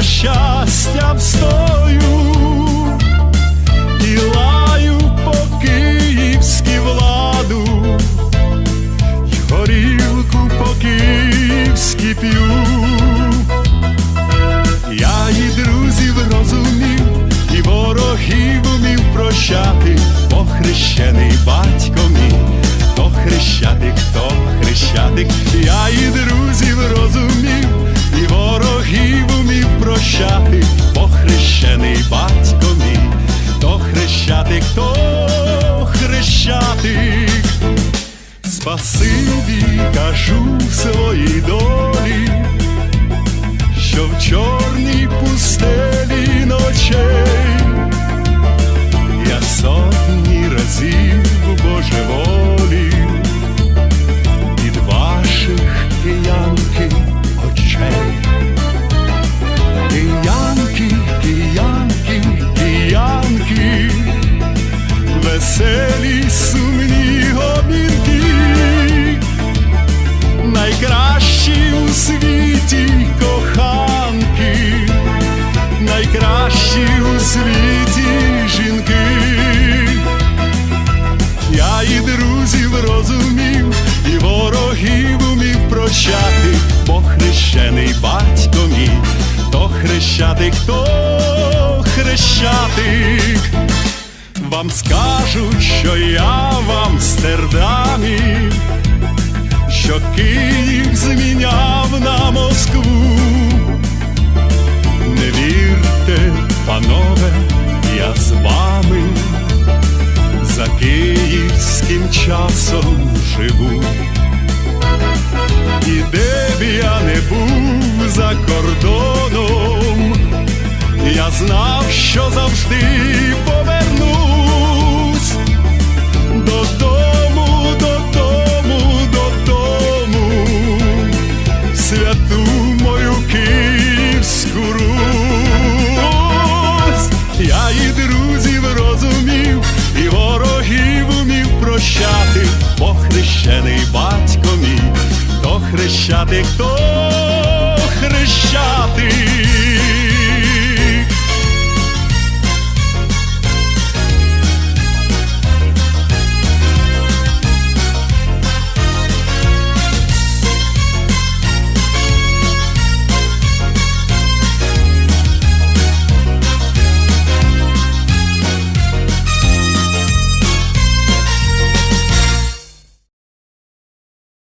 за щастям стою і лаю по київськи владу, й горілку по київськи п'ю. Я і друзів розумів, і ворогів умів прощати, бо хрещений батько мій, то хрещатик, то хрещатик, я і друзів розумів, і прощати, похрещений батько мій, то хрещатик, то хрещатик. Спасибі кажу в своїй долі що в чорній пустелі ночей світі жінки. Я і друзів розумів, і ворогів умів прощати, бо хрещений батько мій, то хрещатик, то хрещатик. Вам скажуть, що я в Амстердамі що Київ зміняв на Москву. Київським часом живу. І де б я охрещати.